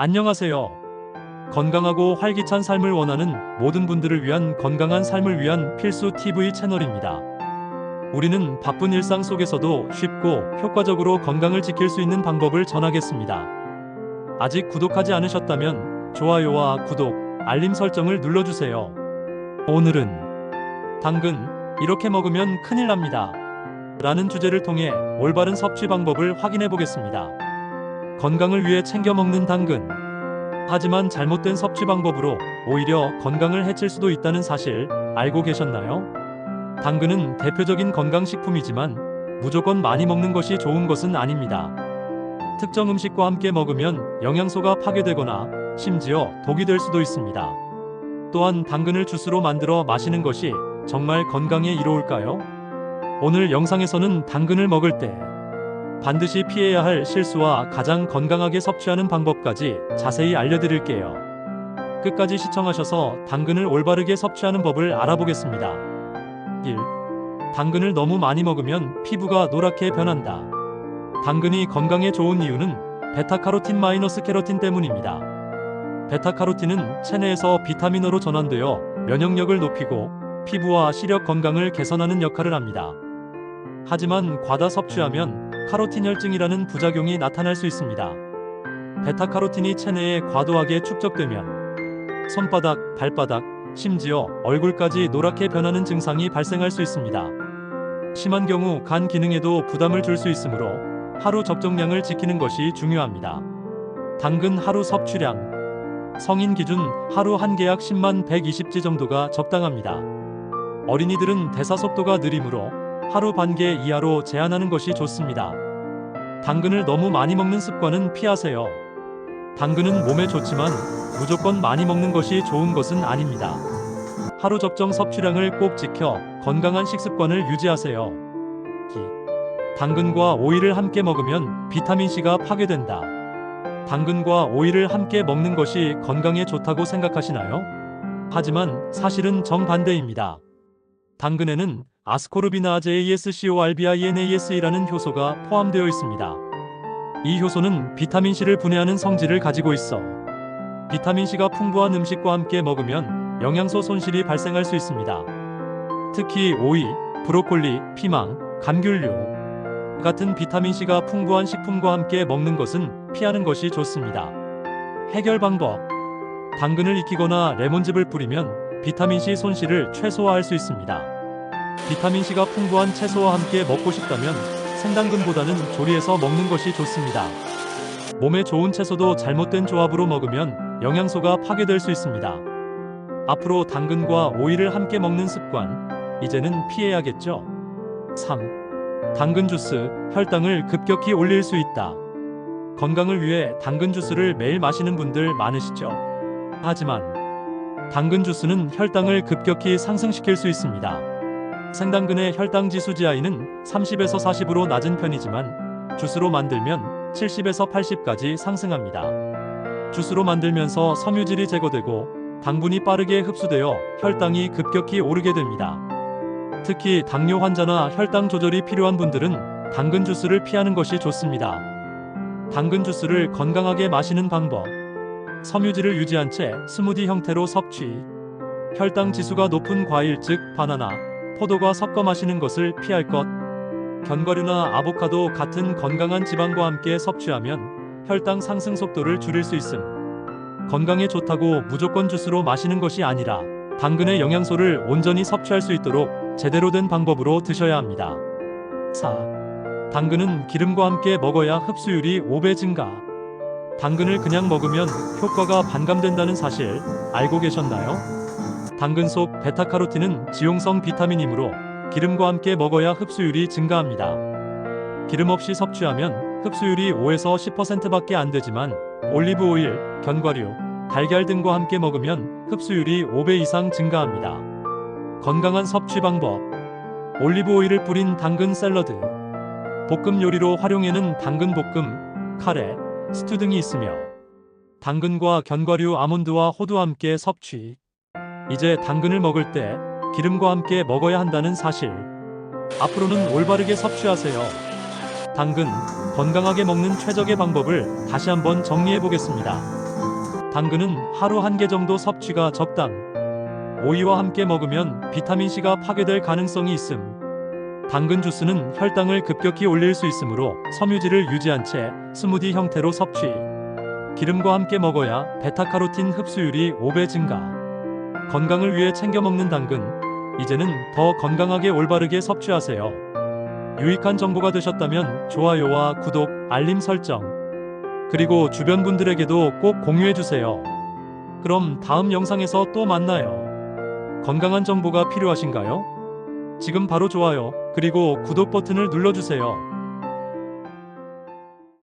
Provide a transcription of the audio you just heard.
안녕하세요. 건강하고 활기찬 삶을 원하는 모든 분들을 위한 건강한 삶을 위한 필수 TV 채널입니다. 우리는 바쁜 일상 속에서도 쉽고 효과적으로 건강을 지킬 수 있는 방법을 전하겠습니다. 아직 구독하지 않으셨다면 좋아요와 구독, 알림 설정을 눌러주세요. 오늘은 당근, 이렇게 먹으면 큰일 납니다. 라는 주제를 통해 올바른 섭취 방법을 확인해 보겠습니다. 건강을 위해 챙겨 먹는 당근. 하지만 잘못된 섭취 방법으로 오히려 건강을 해칠 수도 있다는 사실 알고 계셨나요? 당근은 대표적인 건강식품이지만 무조건 많이 먹는 것이 좋은 것은 아닙니다. 특정 음식과 함께 먹으면 영양소가 파괴되거나 심지어 독이 될 수도 있습니다. 또한 당근을 주스로 만들어 마시는 것이 정말 건강에 이로울까요? 오늘 영상에서는 당근을 먹을 때 반드시 피해야 할 실수와 가장 건강하게 섭취하는 방법까지 자세히 알려드릴게요. 끝까지 시청하셔서 당근을 올바르게 섭취하는 법을 알아보겠습니다. 1. 당근을 너무 많이 먹으면 피부가 노랗게 변한다. 당근이 건강에 좋은 이유는 베타카로틴 마이너스 케로틴 때문입니다. 베타카로틴은 체내에서 비타민으로 전환되어 면역력을 높이고 피부와 시력 건강을 개선하는 역할을 합니다. 하지만 과다 섭취하면 카로틴 혈증이라는 부작용이 나타날 수 있습니다. 베타카로틴이 체내에 과도하게 축적되면 손바닥, 발바닥, 심지어 얼굴까지 노랗게 변하는 증상이 발생할 수 있습니다. 심한 경우 간 기능에도 부담을 줄 수 있으므로 하루 적정량을 지키는 것이 중요합니다. 당근 하루 섭취량 성인 기준 하루 한 개약 10만 120지 정도가 적당합니다. 어린이들은 대사 속도가 느리므로 하루 반 개 이하로 제한하는 것이 좋습니다. 당근을 너무 많이 먹는 습관은 피하세요. 당근은 몸에 좋지만 무조건 많이 먹는 것이 좋은 것은 아닙니다. 하루 적정 섭취량을 꼭 지켜 건강한 식습관을 유지하세요. 기. 당근과 오이를 함께 먹으면 비타민C가 파괴된다. 당근과 오이를 함께 먹는 것이 건강에 좋다고 생각하시나요? 하지만 사실은 정반대입니다. 당근에는 아스코르비나아제 ASCORBINASE라는 효소가 포함되어 있습니다. 이 효소는 비타민C를 분해하는 성질을 가지고 있어 비타민C가 풍부한 음식과 함께 먹으면 영양소 손실이 발생할 수 있습니다. 특히 오이, 브로콜리, 피망, 감귤류 같은 비타민C가 풍부한 식품과 함께 먹는 것은 피하는 것이 좋습니다. 해결 방법 당근을 익히거나 레몬즙을 뿌리면 비타민C 손실을 최소화할 수 있습니다. 비타민C가 풍부한 채소와 함께 먹고 싶다면 생당근보다는 조리해서 먹는 것이 좋습니다. 몸에 좋은 채소도 잘못된 조합으로 먹으면 영양소가 파괴될 수 있습니다. 앞으로 당근과 오이를 함께 먹는 습관, 이제는 피해야겠죠? 3. 당근 주스, 혈당을 급격히 올릴 수 있다. 건강을 위해 당근 주스를 매일 마시는 분들 많으시죠? 하지만 당근 주스는 혈당을 급격히 상승시킬 수 있습니다. 생당근의 혈당 지수 GI는 30에서 40으로 낮은 편이지만 주스로 만들면 70에서 80까지 상승합니다. 주스로 만들면서 섬유질이 제거되고 당분이 빠르게 흡수되어 혈당이 급격히 오르게 됩니다. 특히 당뇨 환자나 혈당 조절이 필요한 분들은 당근 주스를 피하는 것이 좋습니다. 당근 주스를 건강하게 마시는 방법. 섬유질을 유지한 채 스무디 형태로 섭취. 혈당 지수가 높은 과일 즉 바나나, 포도과 섞어 마시는 것을 피할 것. 견과류나 아보카도 같은 건강한 지방과 함께 섭취하면 혈당 상승 속도를 줄일 수 있음. 건강에 좋다고 무조건 주스로 마시는 것이 아니라 당근의 영양소를 온전히 섭취할 수 있도록 제대로 된 방법으로 드셔야 합니다. 4. 당근은 기름과 함께 먹어야 흡수율이 5배 증가. 당근을 그냥 먹으면 효과가 반감된다는 사실 알고 계셨나요? 당근 속 베타카로틴은 지용성 비타민이므로 기름과 함께 먹어야 흡수율이 증가합니다. 기름 없이 섭취하면 흡수율이 5에서 10%밖에 안 되지만 올리브 오일, 견과류, 달걀 등과 함께 먹으면 흡수율이 5배 이상 증가합니다. 건강한 섭취 방법. 올리브 오일을 뿌린 당근 샐러드. 볶음 요리로 활용해는 당근 볶음, 카레, 스튜 등이 있으며 당근과 견과류, 아몬드와 호두와 함께 섭취. 이제 당근을 먹을 때 기름과 함께 먹어야 한다는 사실. 앞으로는 올바르게 섭취하세요. 당근, 건강하게 먹는 최적의 방법을 다시 한번 정리해 보겠습니다. 당근은 하루 한 개 정도 섭취가 적당. 오이와 함께 먹으면 비타민C가 파괴될 가능성이 있음. 당근 주스는 혈당을 급격히 올릴 수 있으므로 섬유질을 유지한 채 스무디 형태로 섭취. 기름과 함께 먹어야 베타카로틴 흡수율이 5배 증가. 건강을 위해 챙겨 먹는 당근. 이제는 더 건강하게 올바르게 섭취하세요. 유익한 정보가 되셨다면 좋아요와 구독, 알림 설정. 그리고 주변 분들에게도 꼭 공유해 주세요. 그럼 다음 영상에서 또 만나요. 건강한 정보가 필요하신가요? 지금 바로 좋아요, 그리고 구독 버튼을 눌러주세요.